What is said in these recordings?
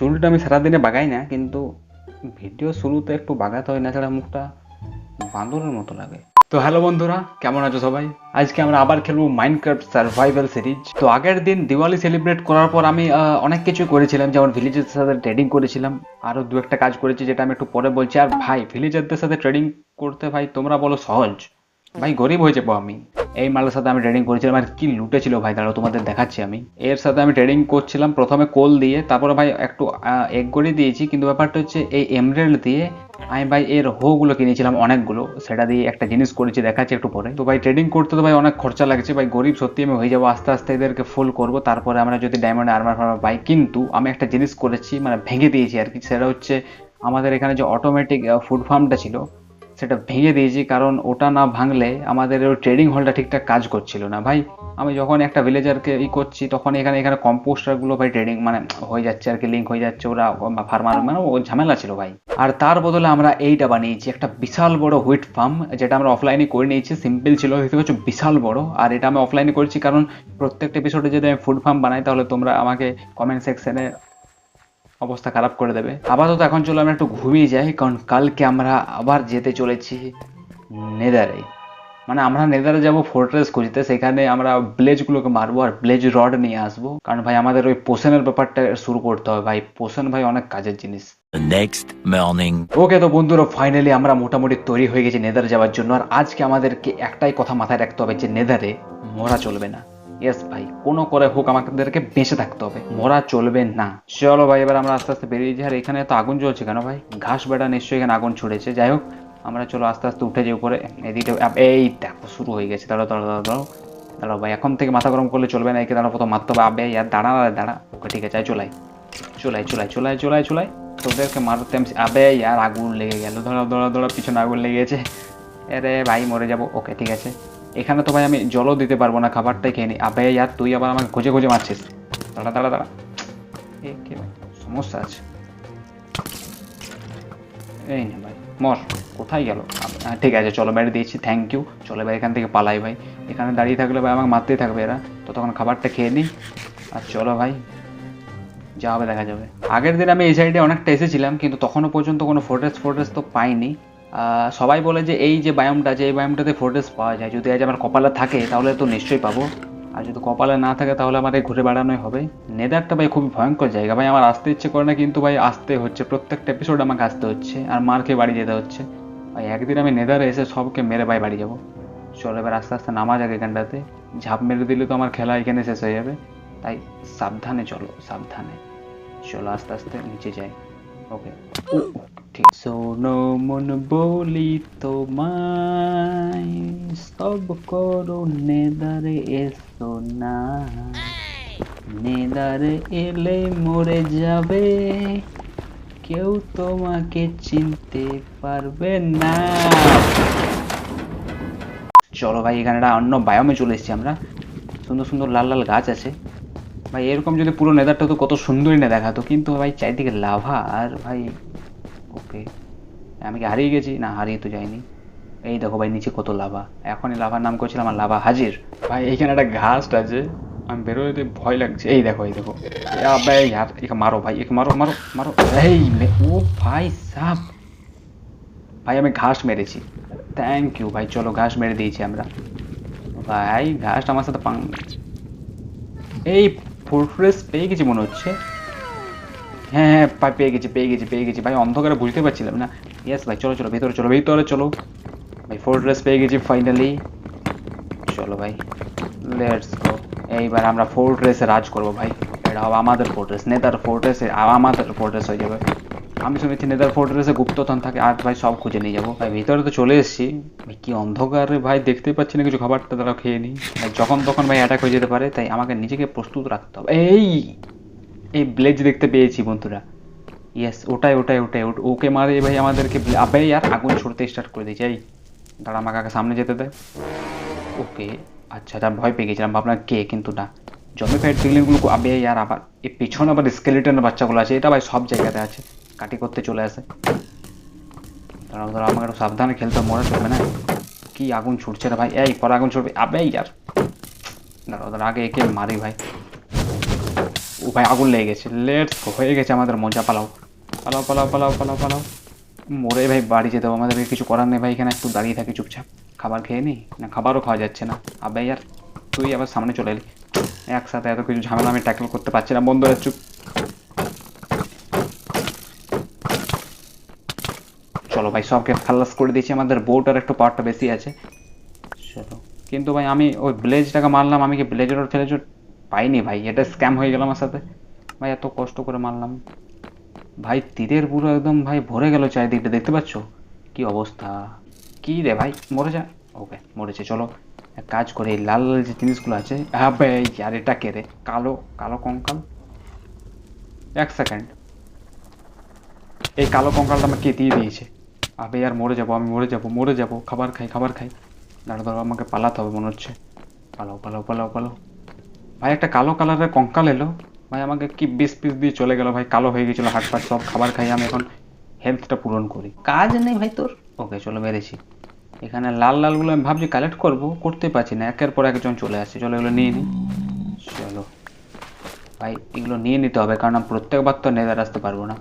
চুলটা আমি সারাদিনে বাগাই না, কিন্তু ভিডিও শুরুতে একটু বাগাতে হয় না ছাড়া মুখটা বাঁদরের মতো লাগে। তো হ্যালো বন্ধুরা, কেমন আছো সবাই? আজকে আমরা আবার খেলব মাইনক্রাফট সার্ভাইভাল সিরিজ তো আগের দিন দিওয়ালি সেলিব্রেট করার পর আমি অনেক কিছু করেছিলাম, যেমন ভিলেজের সাথে ট্রেডিং করেছিলাম আরও দু একটা কাজ করেছি যেটা আমি একটু পরে বলছি। আর ভাই ভিলেজারদের সাথে ট্রেডিং করতে ভাই, তোমরা বলো সহজ। ভাই, গরিব হয়ে যাব আমি। এই মালের সাথে আমি ট্রেডিং করেছিলাম। আর কি লুটেছিল ভাই? দাঁড়াও, তোমাদের দেখাচ্ছি আমি। এর সাথে আমি ট্রেডিং করছিলাম। প্রথমে কোল দিয়ে, তারপরে ভাই একটু এগ করে দিয়েছি। কিন্তু ব্যাপারটা হচ্ছে, এই এমরেল দিয়ে আমি ভাই এর হোগুলো কিনেছিলাম অনেকগুলো। সেটা দিয়ে একটা জিনিস করেছি, দেখাচ্ছি একটু পরে। তো ভাই ট্রেডিং করতে তো ভাই অনেক খরচা লাগছে। ভাই গরিব সত্যি আমি হয়ে যাব। আস্তে আস্তে এদেরকে ফুল করব। তারপরে আমরা যদি ডায়মন্ড আর্মার ফার্মার পাই কিন্তু আমি একটা জিনিস করেছি মানে ভেঙে দিয়েছি আর কি। সেটা হচ্ছে, আমাদের এখানে যে অটোমেটিক ফুড ফার্মটা ছিল সেটা ভেঙে দিয়েছি, কারণ ওটা না ভাঙলে আমাদের ওই ট্রেডিং হলটা ঠিকঠাক কাজ করছিল না। ভাই, আমি যখন একটা ভিলেজারকে ই করছি তখন এখানে এখানে কম্পোস্টারগুলো ভাই ট্রেডিং মানে হয়ে যাচ্ছে আর কি লিঙ্ক হয়ে যাচ্ছে, ওরা ফার্মার মানে ও ঝামেলা ছিল ভাই। আর তার বদলে আমরা এইটা বানিয়েছি, একটা বিশাল বড় হুইট ফার্ম যেটা আমরা অফলাইনে করে নিয়েছি সিম্পল ছিল পাচ্ছ বিশাল বড়, আর এটা আমি অফলাইনে করেছি, কারণ প্রত্যেকটা এপিসোডে যদি আমি ফুড ফার্ম বানাই, তাহলে তোমরা আমাকে কমেন্ট সেকশনে অবস্থা খারাপ করে দেবে। আপাতত এখন চলো আমরা একটু ঘুমিয়ে যাই কারণ কালকে আমরা আবার যেতে চলেছি নেদারে। মানে আমরা নেদারে যাব ফোর্ট্রেস খুঁজতে সেখানে আমরা ব্লেজগুলোকে মারবো আর ব্লেজ রড নিয়ে আসব। কারণ ভাই আমাদের ওই পোষণের ব্যাপারটা শুরু করতে হবে ভাই। পোষণ ভাই অনেক কাজের জিনিস। Next morning. ওকে তো বন্ধুরা ফাইনালি আমরা মোটামুটি তৈরি হয়ে গেছি নেদারে যাওয়ার জন্য। আর আজকে আমাদেরকে একটাই কথা মাথায় রাখতে হবে যে নেদারে মরা চলবে না। ইয়েস ভাই, কোনো করে হোক আমাদেরকে বেঁচে থাকতে হবে, মরা চলবে না। চলো ভাই, এবার আমরা আস্তে আস্তে বেরিয়ে যাই। আর এখানে তো আগুন জ্বলছে কেন ভাই? ঘাস বেড়া নিশ্চয়ই এখানে আগুন ছুড়েছে। যাই হোক, আমরা চলো আস্তে আস্তে উঠে যাই উপরে। এদিকে এই দেখো, শুরু হয়ে গেছে। দাঁড়াও দাঁড়াও দাঁড়াও দাঁড়াও। ভাই, এখন থেকে মাথা গরম করলে চলবে না। একে দাঁড়াও, প্রথম মারতে হবে। আবে, আর দাঁড়া দাঁড়া। ওকে, ঠিক আছে চলাই চলাই চলাই চলাই চলাই চলাই তোদেরকে মারতে আমি আবে, আর আগুন লেগে গেল। ধরা ধরা ধরা পিছনে আগুন লেগে গেছে। আরে ভাই, মরে যাব। ওকে, ঠিক আছে। এখানে তো ভাই আমি জলও দিতে পারব না খাবারটাই খেয়ে নি। আবে ইয়ার তুই আবার আমাকে খুঁজে খুঁজে মারছিস। দাঁড়া দাঁড়া দাঁড়া। কি ভাই? সমস্যা আছে। এই নে ভাই মর। কোথায় গেল? হ্যাঁ, ঠিক আছে চলো মেরে দিয়েছি থ্যাংক ইউ চলো ভাই এখান থেকে পালাই ভাই। এখানে দাঁড়িয়ে থাকলে ভাই আমাকে মারতেই থাকবে এরা। তো তখন খাবারটা খেয়ে নিই আর চলো ভাই যা হবে দেখা যাবে। আগের দিন আমি এই সাইডে অনেকটা এসেছিলাম কিন্তু তখনও পর্যন্ত কোনো ফোটেজ ফোটেজ তো পাইনি। সবাই বলে যে এই যে বায়োমটা আছে এই বায়োমটাতে ফোটেজ পাওয়া যায়, যদি আজ আমার কপালে থাকে তাহলে তো নিশ্চয়ই পাবো। আর যদি কপালে না থাকে তাহলে আমার এই ঘুরে বেড়ানোই হবে। নেদারটা ভাই খুবই ভয়ঙ্কর জায়গা। ভাই আমার আসতে ইচ্ছে করে না, কিন্তু ভাই আসতে হচ্ছে। প্রত্যেকটা এপিসোড আমাকে আসতে হচ্ছে। আর মার খেয়ে বাড়ি যেতে হচ্ছে। ভাই, একদিন আমি নেদারে এসে সবকে মেরে ভাই বাড়ি যাব। চলো এবার আস্তে আস্তে নামা যাক এখানটাতে ঝাঁপ মেরে দিলে তো আমার খেলা এখানে শেষ হয়ে যাবে। তাই সাবধানে চলো সাবধানে। চলো আস্তে আস্তে নিচে যাই। ওকে শোনো মন বলি তোমায় সব করো নেদারে এসো না নেদারে এলে মরে যাবে কেউ তোমাকে চিনতে পারবে না চলো ভাই, এখানে একটা অন্য বায়োমে চলে এসেছি আমরা। সুন্দর সুন্দর লাল লাল গাছ আছে। ভাই, এরকম যদি পুরো নেদারটা তো কত সুন্দরই না দেখাতো। কিন্তু ভাই, চারিদিকে লাভা। আর ভাই ওকে আমি কি হারিয়ে গেছি? না, হারিয়ে তো যাইনি। এই দেখো ভাই, নিচে কত লাভা। এখনই লাভার নাম করেছিলাম আমার লাভা হাজির। ভাই, এইখানে একটা ঘাস আছে। আমি বেরোতে ভয় লাগছে। এই দেখো এই দেখো। একে মারো ভাই, একে মারো মারো মারো। এই ও ভাই সাপ ভাই, আমি ঘাস মেরেছি। থ্যাংক ইউ ভাই, চলো ঘাস মেরে দিয়েছি আমরা। ভাই, ঘাসটা আমার সাথে পাং এই ফোর্ট্রেস পেয়ে গেছি মনে হচ্ছে। হ্যাঁ হ্যাঁ ভাই পেয়ে গেছি পেয়ে গেছি পেয়ে গেছি। ভাই, অন্ধকারে বুঝতে পারছিলাম না। ইয়েস ভাই, চলো চলো, ভেতরে চলো ভেতরে চলো। ভাই ফোর্ট্রেস পেয়ে গেছি ফাইনালি চলো, ভাই লেটস গো এইবার আমরা ফোর্ট্রেসে রাজ করব, ভাই। এটা হবে আমাদের ফোর্ট্রেস নেতার ফোর্ট্রেসে আমাদের ফোর্ট্রেস হয়ে যাবে। আমি শুনেছি নেতার ফোর্ট্রেসে গুপ্তধন থাকে, আর ভাই, সব খুঁজে নিয়ে যাব। ভাই, ভিতরে তো চলে এসেছি। কি অন্ধকারে, ভাই দেখতেই পাচ্ছি না কিছু, খাবারটা তারা খেয়ে নিই। যখন তখন ভাই অ্যাটাক হয়ে যেতে পারে, তাই আমাকে নিজেকে প্রস্তুত রাখতে হবে। এই! এই ব্লেজ দেখতে পেয়েছি বন্ধুরা। ইয়েস ওটাই ওটাই ওটাই। ওট- ওকে মারে ভাই আমাদেরকে আবে আর আগুন ছুড়তে স্টার্ট করে দিয়েছে, এই। দাঁড়া, আমাকে আগে সামনে যেতে দেয় ওকে আচ্ছা আচ্ছা ভয় পেয়ে গেছিলাম, ভাবলাম কে, কিন্তু না। জমিফাইড পিগলিনগুলো আবে আর আবার এই পিছনে আবার স্কেলিটনের বাচ্চাগুলো আছে, এটা ভাই সব জায়গাতে আছে। কাটি করতে চলে আসে। দাঁড়াও দাঁড়াও, আমাকে একটু সাবধানে খেলতে মনে চলবে না? কি আগুন ছুটছে না ভাই? এই, পরে আগুন ছুটবে আবে ইয়ার দাঁড়াও দাঁড়াও, আগে একে মারি ভাই। ভাই আগুন লেগে গেছে। লেটস হয়ে গেছে আমাদের মজা, পালাও। পালাও পালাও পালাও পালাও পালাও। মরে ভাই, বাড়ি যেতে হবে। আমাদেরকে কিছু করার নেই ভাই, এখানে একটু দাঁড়িয়ে থাকি চুপচাপ। খাবার খেয়ে নি? না, খাবারও খাওয়া যাচ্ছে না। আবে ইয়ার, তুই আবার সামনে চলে এলি। একসাথে এত কিছু ঝামেলা আমি ট্যাকল করতে পারছি না, বন্ধুরা, চুপ। চলো ভাই, সবকে খাল্লাস করে দিয়েছি। আমাদের বোটার একটু পাওয়ারটা বেশি আছে। চলো। কিন্তু ভাই, আমি ওই ব্লেজটাকে মারলাম। আমি কি ব্লেজের ফেলেজর পাইনি ভাই, এটা স্ক্যাম হয়ে গেল আমার সাথে। ভাই, এত কষ্ট করে মারলাম। ভাই, তীরের পুরো একদম ভাই ভরে গেল চারিদিকটা, দেখতে পাচ্ছ? কি অবস্থা? কি রে ভাই, মরে যা। ওকে, মরেছে, চলো। এক কাজ করে, এই লাল লাল যে জিনিসগুলো আছে হ্যাঁ ভাই আর এটা কে রে? কালো কালো কঙ্কাল? এক সেকেন্ড এই কালো কঙ্কালটা আমাকে দিয়ে দিয়েছে? আবে, আর মরে যাব, আমি মরে যাব মরে যাব। খাবার খাই খাবার খাই। দাঁড়া দাঁড়া আমাকে পালাতে হবে, মনে হচ্ছে। পালাও পালাও পালাও পালাও। ভাই একটা কালো কালারের কঙ্কাল এলো। ভাই আমাকে কি বিষ পিস দিয়ে চলে গেল ভাই কালো হয়ে গেছিল হাট ফাট সব খাবার খাই আমি এখন হেলথটা পূরণ করি। কাজ নেই ভাই তোর? ওকে চলো মেরেছি। এখানে লাল লালগুলো আমি ভাবছি কালেক্ট করব করতে পারছি না একের পর একজন চলে আসছে। চলো এগুলো নিয়ে নিই চলো। ভাই এগুলো নিয়ে নিতে হবে কারণ আমি প্রত্যেকবার তো নেদার আসতে পারব না।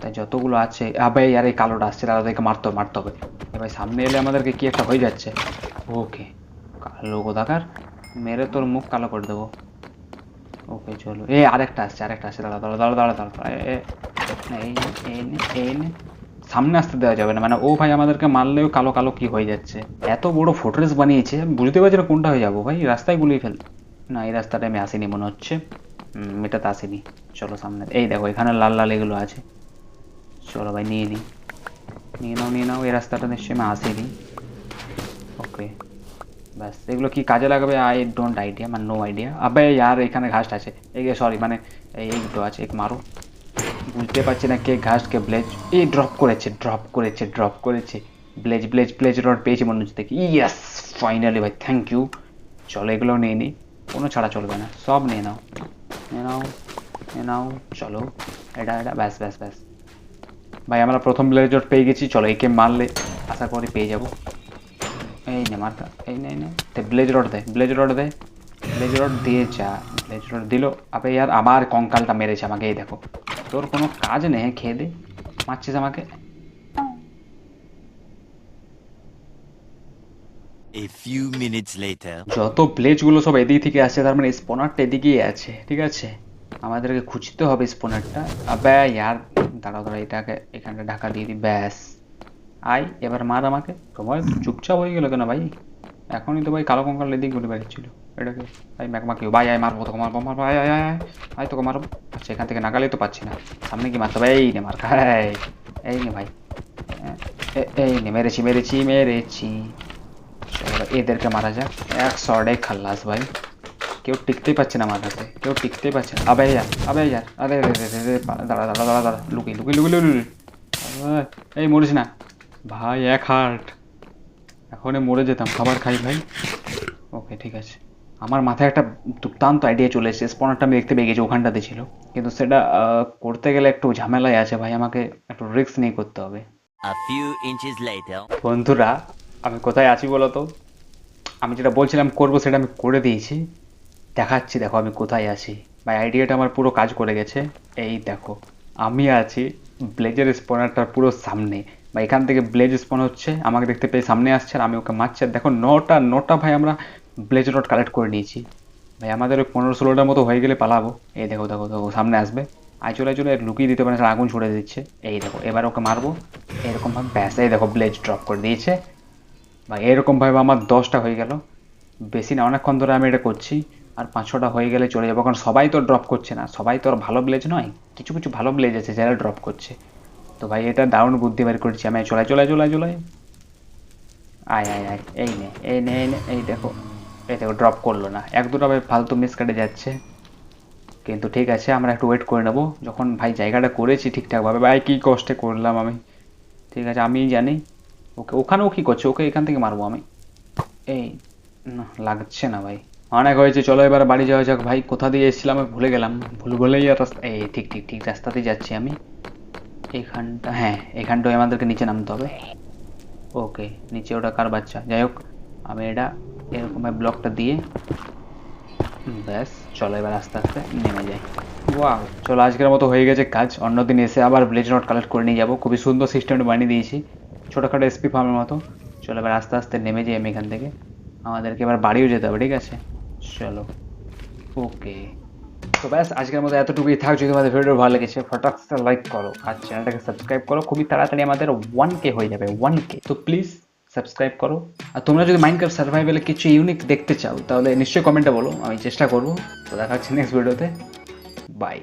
তাই যতগুলো আছে আবে আর এই কালোটা আসছে তাদেরকে মারতে মারতে হবে। এ ভাই সামনে এলে আমাদেরকে কি একটা হয়ে যাচ্ছে? ওকে। কালো কোথাকার? মেরে তোর মুখ কালো করে দেবো ওকে চলো এ আরেকটা আসছে আরেকটা আসছে দাঁড়া দাঁড়া দাঁড়া দাঁড়া দাঁড়া এই। সামনে আসতে দেওয়া যাবে না মানে ও ভাই আমাদেরকে মারলেও কালো কালো কি হয়ে যাচ্ছে এত বড় ফোর্ট্রেস বানিয়েছে বুঝতে পারছি না কোনটা হয়ে যাব ভাই রাস্তায় গুলিয়ে ফেল না এই রাস্তাটা আমি আসিনি মনে হচ্ছে এটাতে আসিনি চলো সামনে এই দেখো এখানে লাল লাল এগুলো আছে চলো ভাই নিয়ে নিই নিয়ে নাও নিয়ে নাও এই রাস্তাটা নিশ্চয়ই আমি আসিনি ওকে ব্যাস, এগুলো কি কাজে লাগাবে? আই ডোন্ট আইডিয়া মানে নো আইডিয়া আবে ইয়ার এখানে ঘাসটা আছে। এই সরি মানে এই দুটো আছে, এক মারো। বুঝতে পারছি না কে ঘাস, কে ব্লেজ এই ড্রপ করেছে ড্রপ করেছে ড্রপ করেছে। ব্লেজ ব্লেজ ব্লেজ রড পেয়েছি মনে হচ্ছে দেখি। ইয়াস ফাইনালি ভাই থ্যাংক ইউ চলো, এগুলো নিয়ে নিই কোনো ছাড়া চলবে না। সব নিয়ে নাও। নিয়ে নাও নিয়ে নাও, চলো। এটা এটা, ব্যাস ব্যাস ব্যাস। ভাই, আমরা প্রথম ব্লেজ রড পেয়ে গেছি। চলো, একে মারলে আশা করি পেয়ে যাব। এই নে এই নে এই নে। তে ব্লেজ রড দে ব্লেজ রড দে। ব্লেজ রড দিয়ে যা ব্লেজ রড দিল। আবে ইয়ার আবার কঙ্কালটা মেরেছে আমাকে এই দেখো। তোর কোনো কাজ নেই খেয়ে দে। মারছিস আমাকে? A few minutes later. যত প্লেজগুলো সব এদিক থেকে আসছে তার মানে স্পনারটা এদিকেই আছে ঠিক আছে? আমাদেরকে খুঁজতে হবে স্পনারটা আবে ইয়ার দাঁড়াও দাঁড়া এটাকে এখানটা ঢাকা দিয়ে দিই ব্যাস। আই এবার মার আমাকে। সময় চুপচাপ হয়ে গেল কেন ভাই? এখনই তো ভাই কালো কঙ্কাল এদিক ঘুরে বেড়াচ্ছিল এটাকে ভাই ম্যাকমা কেউ? ভাই, আয়, মারবো তোকে, মারবো মারবো, আয় আয় আয় আয় তোকে মারবো। আচ্ছা এখান থেকে নাগালেই তো পাচ্ছি না। সামনে কি মারতে হবে? এই নে মার, খাই। এই নে ভাই। এই নে, মেরেছি মেরেছি মেরেছি। এদেরকে মারা যাক। এক শর্টে খাল্লাস ভাই। কেউ টিকতেই পারছে না হাতে। কেউ টিকতেই পারছে না। আবে যার আবে যার আরে দাঁড়া দাঁড়া দাঁড়া দাঁড়া। লুকি লুকি লুকি লুকি। এই, মরিস না। ভাই এক হার্ট এখনই মরে যেতাম। খাবার খাই ভাই। ওকে ঠিক আছে। আমার মাথায় একটা দুর্দান্ত আইডিয়া চলে এসেছে। স্পনারটা আমি দেখতে পেয়ে গেছি ওখানটাতে ছিল। কিন্তু সেটা করতে গেলে একটু ঝামেলায় আছে ভাই। আমাকে একটু রিস্ক নিয়ে করতে হবে. বন্ধুরা আমি কোথায় আছি বলো তো আমি যেটা বলছিলাম করব সেটা আমি করে দিয়েছি। দেখাচ্ছি দেখো আমি কোথায় আছি। ভাই আইডিয়াটা আমার পুরো কাজ করে গেছে। এই দেখো আমি আছি ব্লেজের স্পনারটার পুরো সামনে। বা এখান থেকে ব্লেজ স্পন হচ্ছে, আমাকে দেখতে পেয়ে সামনে আসছে আর আমি ওকে মারছি। আর দেখো, নটা নটা ভাই আমরা ব্লেজ রড কালেক্ট করে নিয়েছি। ভাই, আমাদের ওই পনেরো ষোলোটার মতো হয়ে গেলে পালাবো। এই দেখো দেখো দেখো, সামনে আসবে। আই চলে চলে, লুকিয়ে দিতে পারে আগুন ছুড়ে দিচ্ছে। এই দেখো, এবার ওকে মারবো। এরকমভাবে ব্যাস, এই দেখো ব্লেজ ড্রপ করে দিয়েছে। বা এরকমভাবে আমার দশটা হয়ে গেল। বেশি না, অনেকক্ষণ ধরে আমি এটা করছি। আর পাঁচ, ছটা হয়ে গেলে চলে যাব। কারণ সবাই তো ড্রপ করছে না। সবাই তো আর ভালো ব্লেজ নয়। কিছু কিছু ভালো ব্লেজ আছে যারা ড্রপ করছে। তো ভাই, এটা দারুণ বুদ্ধি বের করছি আমি। চলাই চলাই চলাই চলাই। আয় আয় আয়, এই নে এই নে, এই এই দেখো। এই দেখো ড্রপ করল না। এক, দুটো ভাই ফালতু মিস কেটে যাচ্ছে। কিন্তু ঠিক আছে, আমরা একটু ওয়েট করে নেব। যখন ভাই জায়গাটা করেছি ঠিকঠাকভাবে, ভাই, কী কষ্টে করলাম আমি। ঠিক আছে আমি জানি। ওকে ওখানেও কী করছে? ওকে এখান থেকে মারবো আমি। এই, না, লাগছে না ভাই। অনেক হয়েছে, চলো এবার বাড়ি যাওয়া যাক। ভাই, কোথা দিয়ে এসেছিলাম ভুলে গেলাম। ভুল বলেই আর রাস্তা এই, ঠিক ঠিক ঠিক, রাস্তাতেই যাচ্ছি আমি। এইখানটা হ্যাঁ এইখানটায় আমাদেরকে নিচে নামতে হবে। ওকে নিচে ওটা কার বাচ্চা? যাই হোক আমি এটা এরকমভাবে ব্লকটা দিয়ে ব্যাস চলো এবার আস্তে আস্তে নেমে যাই। ওয়াও। চলো আজকের মতো হয়ে গেছে কাজ। অন্যদিন এসে আবার ব্লেজ নট কালেক্ট করে নিয়ে যাব। খুবই সুন্দর সিস্টেমটা বানিয়ে দিয়েছি। ছোটোখাটো এসপি ফার্মের মতো। চলো এবার আস্তে আস্তে নেমে যাই আমি এখান থেকে। আমাদেরকে এবার বাড়িও যেতে হবে ঠিক আছে? চলো। ওকে। তো ব্যাস, আজকের মতো এতটুকুই থাক। যদি তোমাদের ভিডিও ভালো লেগেছে ফটাক্সটা লাইক করো আর চ্যানেলটাকে সাবস্ক্রাইব করো। খুবই তাড়াতাড়ি আমাদের ওয়ান কে হয়ে যাবে ওয়ান কে তো প্লিজ সাবস্ক্রাইব করো। আর তোমরা যদি মাইন্ড মাইন্ডক্রাফট সার্ভাইভেলে কিছু ইউনিক দেখতে চাও, তাহলে নিশ্চয়ই কমেন্টে বলো, আমি চেষ্টা করব। তো দেখা হচ্ছে নেক্সট ভিডিওতে বাই